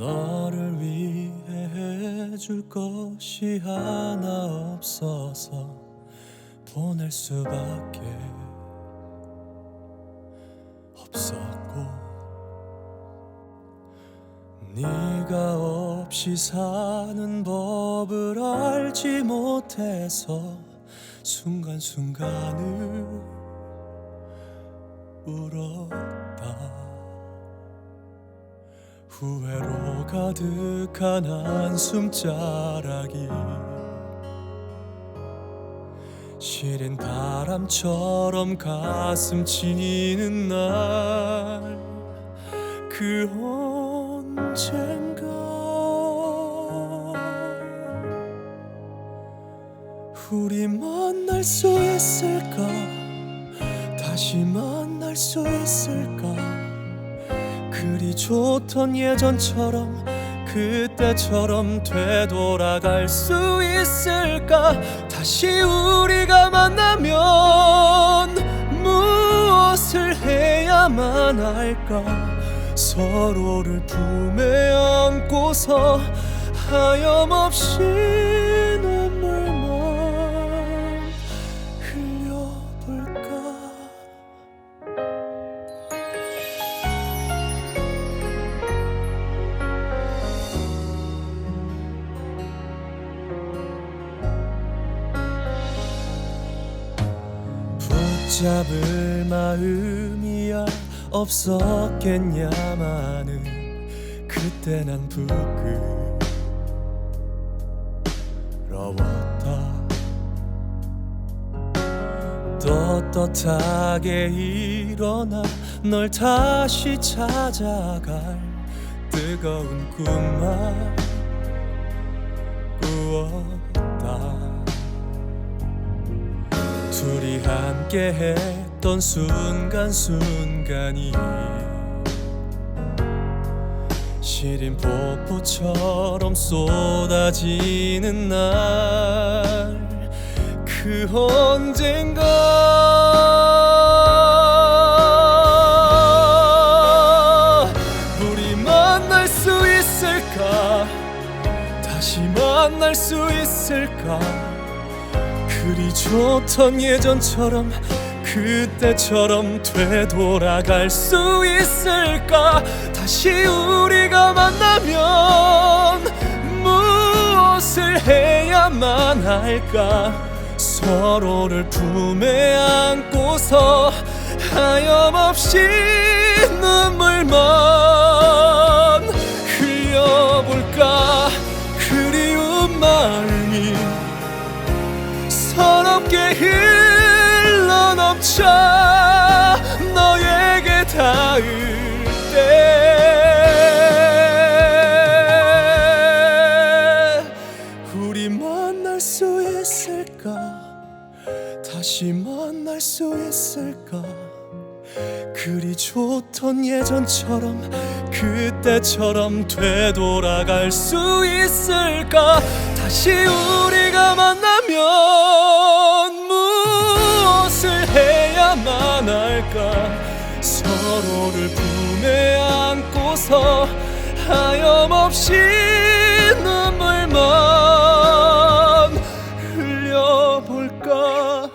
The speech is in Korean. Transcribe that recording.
너를 위해 해줄 것이 하나 없어서 보낼 수밖에 없었고 네가 없이 사는 법을 알지 못해서 순간순간을 울었다 후회로 가득한 한숨 자락이 시린 바람처럼 가슴 치는 날 그 언젠가 우리 만날 수 있을까? 다시 만날 수 있을까 그리 좋던 예전처럼 그때처럼 되돌아갈 수 있을까? 다시 우리가 만나면 무엇을 해야만 할까? 서로를 품에 안고서 하염없이 붙잡을 마음이야. 없었겠냐마는 그때 난 부끄러웠다. 떳떳하게 일어나 널 다시 찾아갈 뜨거운 꿈만 꾸었 함께 했던 순간순간이 시린 폭포처럼 쏟아지는 날 그 언젠가 우리 만날 수 있을까? 다시 만날 수 있을까 그리 좋던 예전처럼 그때처럼 되돌아갈 수 있을까? 다시 우리가 만나면 무엇을 해야만 할까? 서로를 품에 안고서 하염없이 눈물만 서럽게 흘러 넘쳐 너에게 닿을 때. 우리 만날 수 있을까? 다시 만날 수 있을까? 그리 좋던 예전처럼 그때처럼 되돌아갈 수 있을까? 다시 우리가 만나면 해야만 할까? 서로를 품에 안고서 하염없이 눈물만 흘려볼까